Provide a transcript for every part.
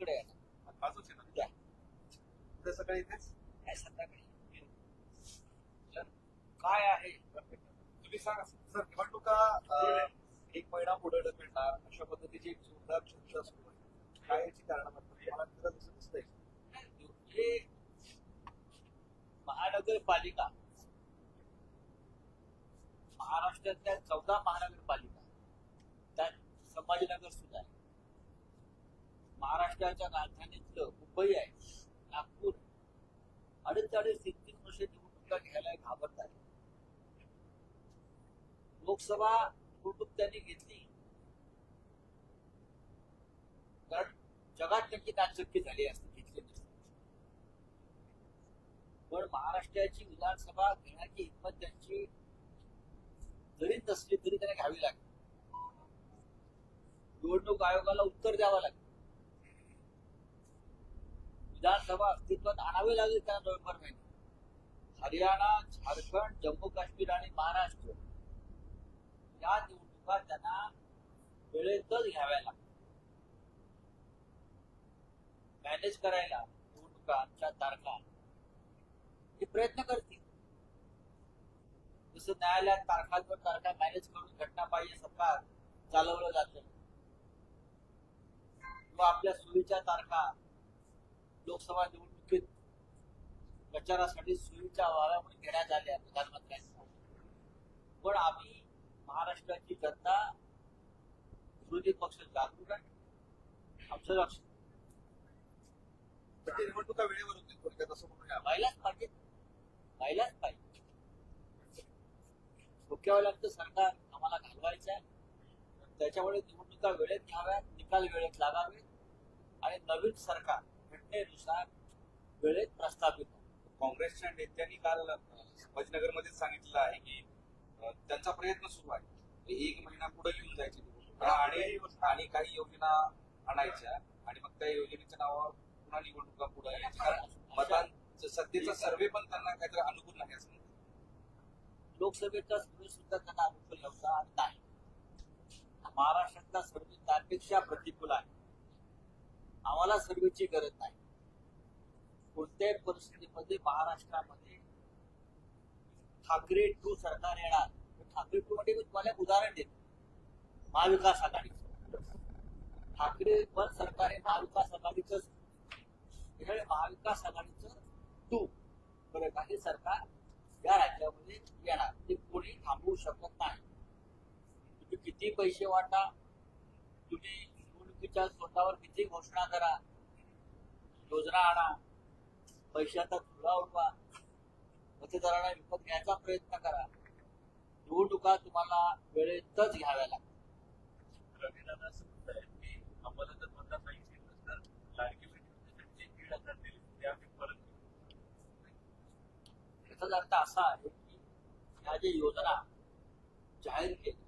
तिकडे आहे ना. या. उद्या सकाळी इथेच? काय संध्याकाळी. तर काय आहे? तुम्ही सांगा सर निवडणुका अं, एक महिना पुढे ढकलणार अशा पद्धतीची एक जोरदार चर्चा सुरू आहे. काय याची कारण मला तसं दिसतंय. हे महानगरपालिका. महाराष्ट्रातल्या चौदा महानगरपालिका. त्यात संभाजीनगर आहे महाराष्ट्राच्या राजधानीतलं मुंबई आहे नागपूर. अडीच तीन तीन वर्ष निवडणुका घ्यायला घाबरत आहे लोकसभा निवडणूक त्यांनी घेतली. कारण जगात त्यांची नाचक्की झाली असते घेतली नसते. पण महाराष्ट्राची विधानसभा घेण्याची हिंमत त्यांची जरी नसली तरी त्यांना घ्यावी लागली. निवडणूक आयोगाला उत्तर द्यावं लागेल. विधानसभा अस्तित्वात आणावी लागेल त्या नोव्हेंबर महिन्यात हरियाणा झारखंड जम्मू काश्मीर आणि महाराष्ट्र. या निवडणुका त्यांना वेळेतच घ्याव्या लागतात मॅनेज करायला निवडणुकांच्या तारखा ते प्रयत्न करतील. जसं न्यायालयात तारखांवर तारखा मॅनेज करून घटनाबाह्य सरकार चालवलं जातं. किंवा आपल्या सोयीच्या तारखा लोकसभा निवडणुकीत प्रचारासाठी सोयीच्या म्हणून घेण्यात आल्या प्रधानमंत्र्यांच्या पण आम्ही महाराष्ट्राची जनता विरोधी पक्ष जागरूक आहे. आमचं लक्ष. निवडणुका वेळेवर होतील थोडक्यात असं म्हणूया व्हायलाच पाहिजे. व्हायलाच पाहिजे. डोक्यावर सरकार आम्हाला घालवायचं आहे. त्याच्यामुळे निवडणुका वेळेत घ्याव्यात निकाल वेळेत लागावे आणि नवीन सरकार घटनेनुसार वेळेत प्रस्थापित व्हावं. काँग्रेसच्या नेत्यांनी काल संभाजीनगरमध्येच सांगितलं आहे की त्यांचा प्रयत्न सुरू आहे. एक महिना पुढे घेऊन जायची आणि आणि काही योजना आणायच्या आणि मग त्या योजनेच्या नावावर पुन्हा निवडणुका पुढे यायच्या. कारण मतांचं सध्याचा सर्वे पण त्यांना काहीतरी अनुकूल नाही असं. लोकसभेचा सर्वे सुद्धा त्यांना अनुकूल नव्हता आणि नाही. महाराष्ट्रातला सर्वे त्यापेक्षा प्रतिकूल आहे. आम्हाला सर्वेची गरज नाही. कोणत्याही परिस्थितीमध्ये महाराष्ट्रामध्ये ठाकरे टू सरकार येणार. ठाकरे टू मध्ये मी तुम्हाला उदाहरण देतो. महाविकास आघाडीचं ठाकरे वन सरकार आहे महाविकास आघाडीचं हे महाविकास आघाडीचं टू. बरं हे सरकार या राज्यामध्ये येणार. ते कोणी थांबवू शकत नाही. तुम्ही किती पैसे वाटा तुम्ही निवडणुकीच्या तोंडावर किती घोषणा करा योजना आणा पैशाचा धुळा उडवा मतदारांना विकत घ्यायचा प्रयत्न करा. निवडणुका तुम्हाला वेळेतच घ्याव्या लागतात रवींद्रनाथ असं म्हणतायत की आम्हाला जर मतदार नाही केलं तर लाडकी बहीण योजनेचे दीड हजार दिले ते आम्ही परत घेऊ. याचाच अर्थ असा आहे की ह्या ज्या योजना जाहीर केल्या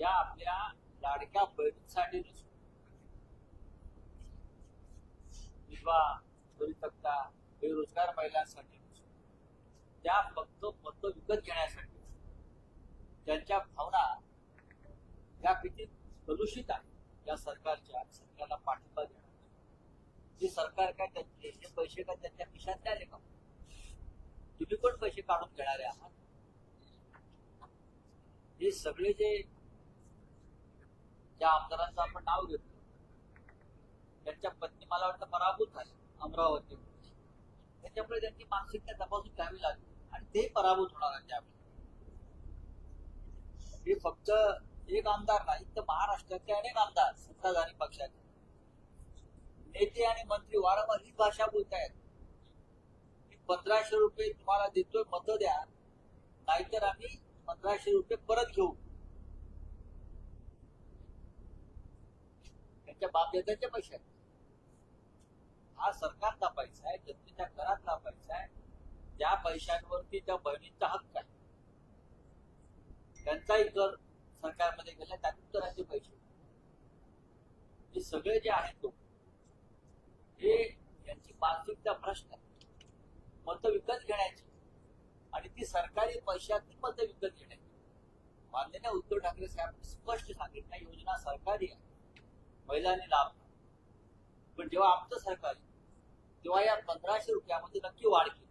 या आपल्या लाडक्या बहिणींसाठी नसून विधवा तक्ता बेरोजगार महिलांसाठी त्या फक्त मत विकत घेण्यासाठी. त्यांच्या भावना या किती कलुषित आहेत या सरकारच्या सरकारला पाठिंबा देणार जे सरकार काय त्यांचे पैसे काय त्यांच्या खिशातले आले का? तुम्ही पण पैसे काढून घेणारे आहात. हे सगळे जे त्या आमदारांचं आपण नाव घेतो त्यांच्या पत्नी मला वाटतं पराभूत झाली अमरावती. त्याच्यामुळे त्यांची मानसिकता तपासून घ्यावी लागली आणि ते पराभूत होणार त्यावेळी. हे फक्त एक आमदार नाही तर महाराष्ट्रातले अनेक आमदार सत्ताधारी पक्षाचे. नेते आणि मंत्री वारंवार ही भाषा बोलतायत. मी पंधराशे रुपये तुम्हाला देतोय मत द्या. नाहीतर आम्ही पंधराशे रुपये परत घेऊ. त्यांच्या बापदादाच्या पैशात. हा सरकारचा पैसा आहे जनतेच्या घरातला पैसा आहे त्या पैशांवरती त्या बहिणींचा हक्क आहे. त्यांचाही कर सरकारमध्ये गेला त्यातून करायचे पैसे हे सगळे जे आहेत लोक हे यांची मानसिकता भ्रष्ट आहे. मतं विकत घेण्याची. आणि ती सरकारी पैशातून मतं विकत घेण्याची. माननीय उद्धव ठाकरे साहेब स्पष्ट सांगितलं योजना सरकारी आहे. महिलांनी लाभ पण जेव्हा आमचं सरकार तेव्हा या पंधराशे रुपयामध्ये नक्की वाढ केली.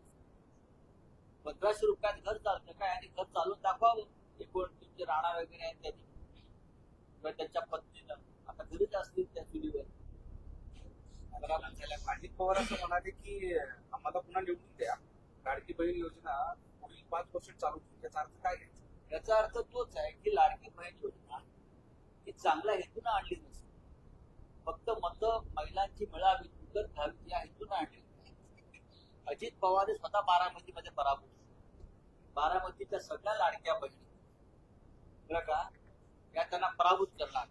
पंधराशे रुपयात घर चालतं काय? आणि घर चालून दाखवावं. ते कोण? तुमचे राणा वगैरे आहेत त्यांनी. किंवा त्यांच्या पत्नीनं. आता घरीच असतील त्या चुलीवर. अजित पवार असं म्हणाले की आम्हाला पुन्हा निवडून द्या. लाडकी बहीण योजना पुढील पाच वर्ष चालू ठेवू. याचा अर्थ काय याचा अर्थ तोच आहे की लाडकी बहीण योजना ही चांगल्या हेतून आणली नसते फक्त मत महिलांची मिळावी उदर घ्यावी या हेतून आणली. अजित पवार हे स्वतः बारामतीमध्ये पराभूत बारामतीच्या सगळ्या लाडक्या बहिणी बरं का या त्यांना पराभूत करणार.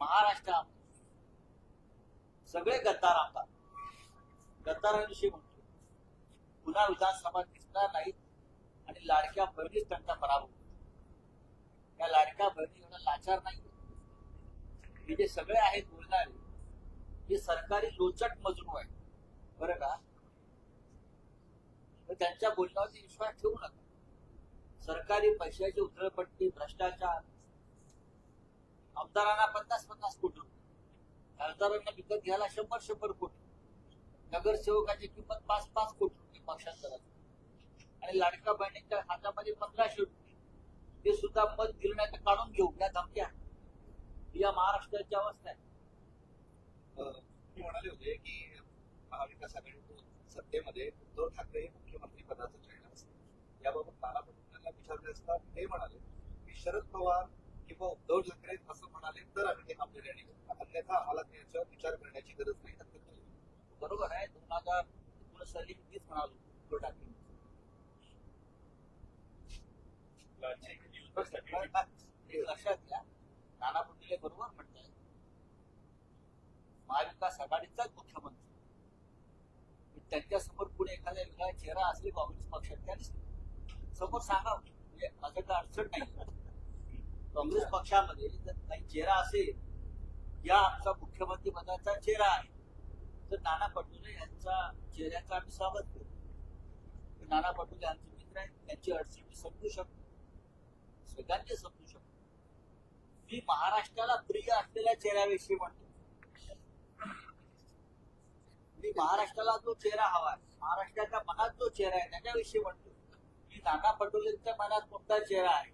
महाराष्ट्रात सगळे गद्दार आमदार. गद्दारांविषयी म्हणतो. पुन्हा विधानसभा दिसणार नाहीत आणि लाडक्या बहिणीच त्यांचा पराभूत या लाडक्या बहिणी एवढा लाचार नाही हे जे सगळे आहेत बोलणारे हे सरकारी लोचट मजनू आहे बरं का? त्यांच्या बोलण्यावरती विश्वास ठेवू नका. सरकारी पैशाची उधळपट्टी भ्रष्टाचार. आमदारांना पन्नास पन्नास कोटी खासदारांना विकत घ्यायला शंभर शंभर कोटी. नगरसेवकाची किंमत पाच पाच कोटी रुपये पक्षांतराची आणि लाडका बहिणीच्या हातामध्ये पंधराशे रुपये. ते सुद्धा मत गिरण्याचं काढून घेऊ या धमक्या. या महाराष्ट्राची अवस्था आहे. तुम्ही म्हणाले होते की महाविकास आघाडी सत्तेमध्ये उद्धव ठाकरे हे मुख्यमंत्री पदाचं जाहीर असते. याबाबत नाना पटोलेंना विचारले असता ते म्हणाले की शरद पवार किंवा उद्धव ठाकरे असं म्हणाले तर आम्ही ते आपल्या निर्णय. अन्यथा आम्हाला त्याच्यावर विचार करण्याची गरज नाही. बरोबर आहे. दोन हजार एकोणीस साली मी तीच म्हणालो उद्धव ठाकरे. लक्षात घ्या. नाना पटोले बरोबर म्हणताय महाविकास आघाडीचाच मुख्यमंत्री. त्यांच्यासमोर पुढे एखादा वेगळा चेहरा असेल काँग्रेस पक्षात दिसतो समोर सांगा म्हणजे माझं काय अडचण नाही. काँग्रेस पक्षामध्ये जर काही चेहरा असेल या आमचा मुख्यमंत्री पदाचा चेहरा आहे. तर नाना पटोले यांचा चेहऱ्याचा आम्ही स्वागत करतो नाना पटोले आमचे मित्र आहेत त्यांची अडचण मी समजू शकतो. सगळ्यांचे समजू मी महाराष्ट्राला प्रिय असलेल्या चेहऱ्याविषयी म्हणतो. मी महाराष्ट्राला जो चेहरा हवा आहे महाराष्ट्राच्या मनात जो चेहरा आहे त्याच्याविषयी म्हणतो. मी नाना पटोलेंच्या मनात कोणता चेहरा आहे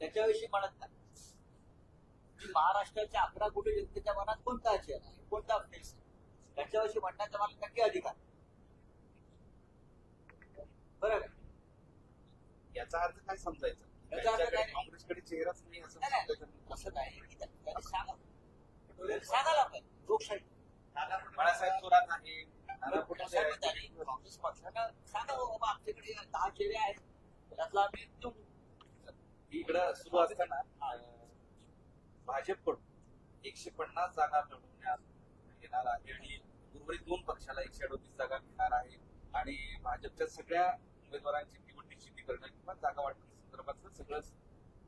त्याच्याविषयी म्हणत नाही. मी महाराष्ट्राच्या अकरा कोटी जनतेच्या मनात कोणता चेहरा आहे कोणता फेस आहे त्याच्याविषयी म्हणण्याचा मला नक्की अधिकार बरं याचा अर्थ काय समजायचा? काँग्रेसकडे चेहराच नाही असं. असं नाही. सांगा. सांगायला पाहिजे लोकशाही बाळासाहेब थोरात आहे. काँग्रेस पक्षानं सांगावं बाबा आमच्याकडे दहा चेहरे आहेत. त्यातला आम्ही निवडू. इकडं सुरू असताना भाजपकडून एकशे पन्नास जागा मिळवण्यात येणार आहे. आणि उर्वरित दोन पक्षाला एकशे अडोतीस जागा मिळणार आहे. आणि भाजपच्या सगळ्या उमेदवारांची निवड निश्चिती करणं किंवा जागा वाटप संदर्भातलं सगळंच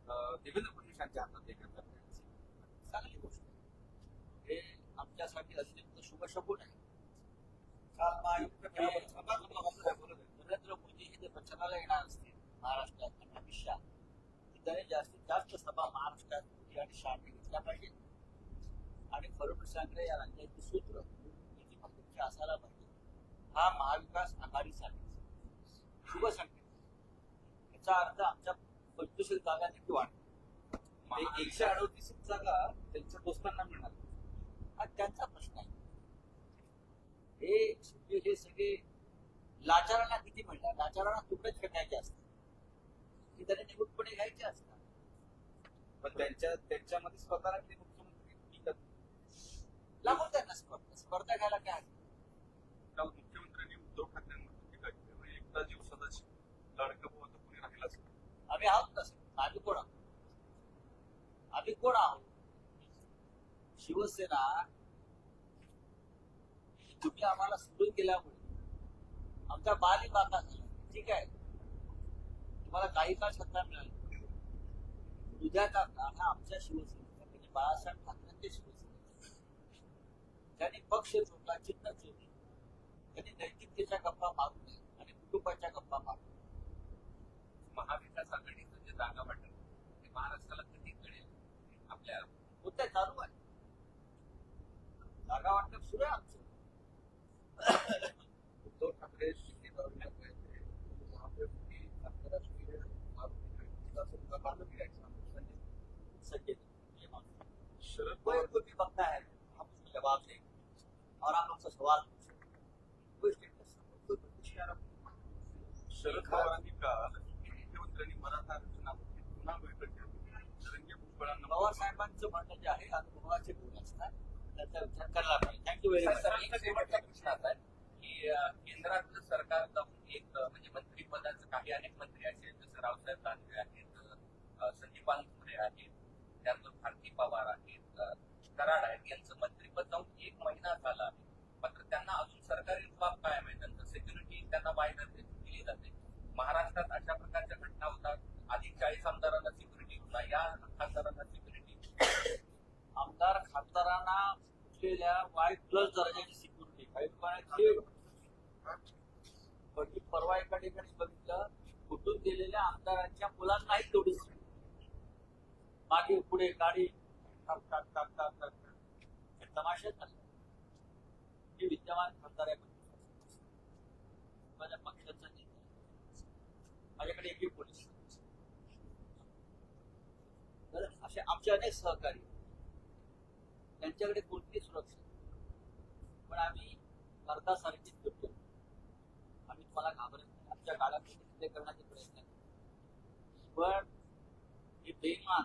अं, देवेंद्र फडणवीसांच्या हातात आहे. चांगली गोष्ट. हे आमच्यासाठी अत्यंत शुभ शकुन आहे. काल नरेंद्र मोदी हे प्रचाराला येणार असतील महाराष्ट्रात आणि अमित शहा त्याने जास्तीत जास्त सभा महाराष्ट्रात मोदी आणि शहाने घेतल्या पाहिजेत. आणि फडणवीसांकडे या राज्याची सूत्र भाजपची असायला पाहिजे. हा महाविकास आघाडीसाठी शुभ संकेत याचा अर्थ आमच्या पंचवीस जागा देखील वाढ एकशे अडोतीस जागा त्यांच्या दोस्तांना मिळणार. हा त्यांचा प्रश्न आहे. हे हे सगळे लाचारांना किती मिळणार? लाचारांना तुकडेच फेकायचे असतात. की त्याने निवडपणे घ्यायचे असतात. पण त्यांच्या त्यांच्यामध्ये स्वतःला ते मुख्यमंत्री. लागून त्यांना स्पर्धा स्पर्धा घ्यायला काय हरकत? काल मुख्यमंत्र्यांनी उद्धव ठाकरेंवर टीका केली म्हणजे एकटा जीव सदाशिव लाडका भाऊ आता कोणी राहिलाच नाही. आम्ही आहोत ना सर आम्ही कोण आहोत आम्ही कोण आहोत शिवसेना तुम्ही आम्हाला सोडून गेल्यामुळे आमचा बाली बाका झाला ठीक आहे? तुम्हाला काही काळ सत्ता मिळाली? उद्याचा काका हा आमच्या शिवसेनेचा म्हणजे बाळासाहेब ठाकरेंच्या शिवसेनेचा. त्यांनी पक्ष चोरला चिन्ह चोरली त्यांनी नैतिकतेच्या गप्पा मारू नये आणि कुटुंबाच्या गप्पा मारू महाविकास आघाडी पुन्हा बैठक पवार साहेबांचं म्हणणं जे आहे अनुभवाचे गुण असतात. त्याचा विचार करायला पाहिजे थँक्यू व्हेरी मच शेवटचा प्रश्न असा आहे की केंद्रातलं सरकार जाऊन एक म्हणजे मंत्रिपदाचं काही अनेक मंत्री आहेत जसं रावसाहेब दानवे आहेत अं, संदीप मोरे आहेत त्यानंतर भारती पवार आहेत कराड आहेत यांचं मंत्रिपद जाऊन एक महिना झाला आहे. मात्र त्यांना अजून सरकारी रुबाब कायम आहे. त्यांचं सिक्युरिटी त्यांना बाहेर दिली जाते. महाराष्ट्रात अशा प्रकारच्या घटना होतात आधी चाळीस आमदारांना सिक्युरिटी पुन्हा या खासदारांना सिक्युरिटी आमदार खासदारांना कुठलेल्या वाय प्लस दर्जाची सिक्युरिटी काही लोकांना पण मी परवा एका ठिकाणी बघितलं कुठून गेलेल्या आमदारांच्या मुलांनाही तेवढी security. मागे पुढे गाडी टाक टाक टाक टाक. हे तमाशाच झाले मी विद्यमान खासदार आहे माझ्या पक्षाचा नेता. माझ्याकडे एकही पोलीस नाही. बरं, असे आमचे अनेक सहकारी. त्यांच्याकडे कोणती सुरक्षा. पण आम्ही भारतासारखीच करतो आम्ही तुम्हाला घाबरत नाही आमच्या ते करण्याचे प्रयत्न. पण हे बेईमान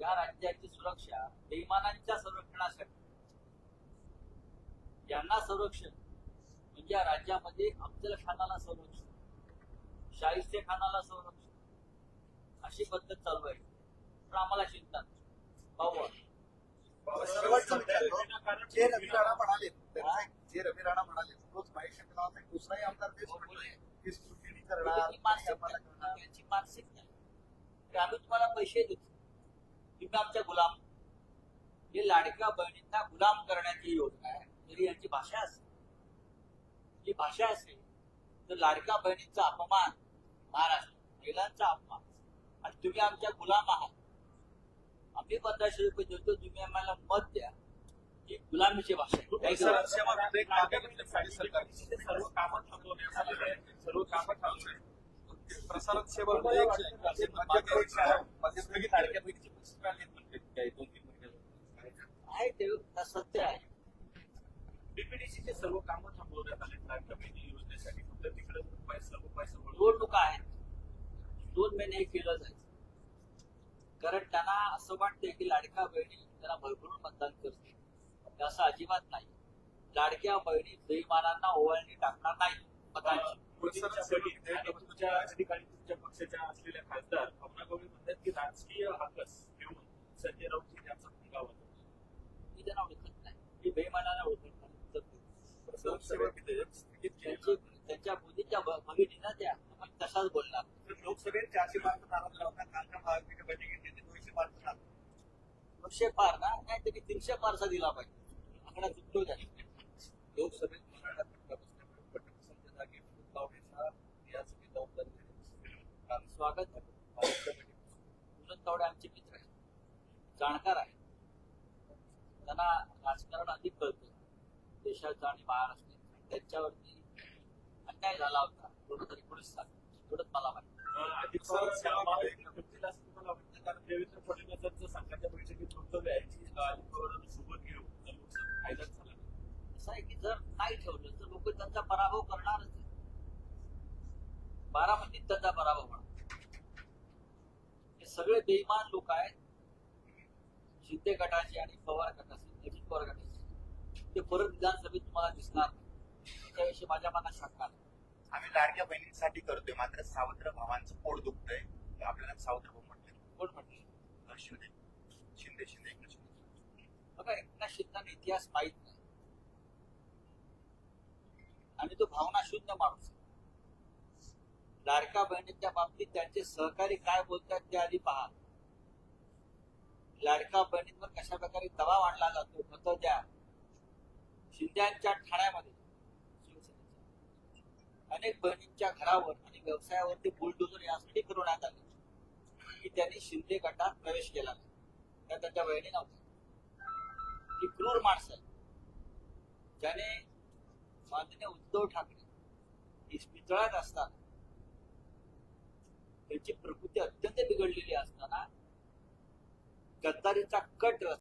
या राज्याची सुरक्षा बेईमानांच्या संरक्षणासाठी यांना संरक्षण म्हणजे या राज्यामध्ये अफजल खानाला संरक्षण शाहिस्ते खानाला संरक्षण अशी पद्धत चालू आहे पण आम्हाला चिंता. पाहू आपण. जे रवी राणा म्हणाले म्हणाले शंकर नावाचा एक दुसराही आमदार तेच म्हटले की स्क्रुटिनी करणार ही मानसिकता आम्हाला करणार. यांची मानसिकता आहे. की आम्ही तुम्हाला पैसे देतो. तुम्ही आमच्या गुलाम. हे लाडक्या बहिणींना गुलाम करण्याची योजना आहे. जरी यांची भाषा असेल. ही भाषा असेल तर लाडक्या बहिणींचा अपमान महाराष्ट्र महिलांचा अपमान. आणि तुम्ही आमच्या गुलाम आहात. आम्ही पंधराशे रुपये देतो तुम्ही आम्हाला मत द्या. गुलामीची भाषा आहे. घेतल्यासाठी सरकारची सर्व कामं आलेली आहेत. सर्व कामं थांबवण्यात प्रसारक सेवा आहे, आहे ते. सत्य आहे. बीपीडीसीचे सर्व कामं थांबवण्यात आले बहिणी योजनेसाठी फक्त तिकडे पैसा पैसा निवडणुका आहेत. दोन महिने हे केलं जायचं. कारण त्यांना असं वाटतंय की लाडक्या बहिणी त्यांना भरभरून मतदान करतील. असं अजिबात नाही. लाडक्या बहिणी बेईमानांना ओवाळणी टाकणार नाही. तुमच्या पक्षाच्या असलेल्या खासदार अमना गवळी म्हणतात की राजकीय हाकस घेऊन संजय राऊत यांचा होतो. मी त्यांना ओळखत नाही. मी ओळखत त्यांच्या मोदीच्या भ- भगिनींना त्या. आपण तसाच बोलणार. लोकसभेत चारशे मार्क नाराज कालच्या महाविकास बैठकीत त्यांनी दोनशे मार्क नाराज दोनशे पार ना? नाही तरी तीनशे पारचा दिला पाहिजे. आकडा चुकलो त्याने लोकसभेत जागी जबाबदारी कारण स्वागत आहे. तावडे आमचे मित्र आहेत. जाणकार आहेत. त्यांना राजकारण अधिक कळतं. देशाचं आणि महाराष्ट्राचं त्यांच्यावरती अन्याय झाला होता. थोडं पुढे पोलीस सांग थोडंच मला माहिती अधिक वाटतं कारण देवेंद्र फडणवीसांचं संघाच्या बैठकीत वक्तव्य आहे की अजित पवारांना सोबत घेऊन झाला. असं आहे की जर नाही ठेवलं तर लोक त्यांचा पराभव करणारच. बारामतीत त्यांचा पराभव होणार. हे सगळे बेईमान लोक आहेत. शिंदे गटाचे आणि पवार गटाचे अजित पवार गटाचे. ते परत विधानसभेत तुम्हाला दिसणार त्याविषयी माझ्या मनात शंका आम्ही लाडक्या बहिणींसाठी करतोय. मात्र सावत्र भावांचं पोट दुखतंय. आपल्याला सावत्र भाऊ म्हटले. कोण म्हटले? शिंदे. शिंदे शिंदे एकनाथ शिंदे बघा एकनाथ शिंदेना इतिहास माहीत नाही. आणि तो भावना शून्य माणूस लाडका बहिणीच्या बाबतीत त्यांचे सहकारी काय बोलतात ते आधी पहा. लाडका बहिणींवर कशा प्रकारे दबाव आणला जातो मत द्या. शिंद्यांच्या ठाण्यामध्ये अनेक बहिणींच्या घरावर आणि व्यवसायावरती बुलडोजर यासाठी फिरवण्यात आले. की त्यांनी शिंदे गटात प्रवेश केला त्या त्यांच्या बहिणी नव्हत्या ही क्रूर माणसं आहे ज्याने माननीय उद्धव ठाकरे इस्पितळात असताना त्यांची प्रकृती अत्यंत बिघडलेली असताना गद्दारीचा कट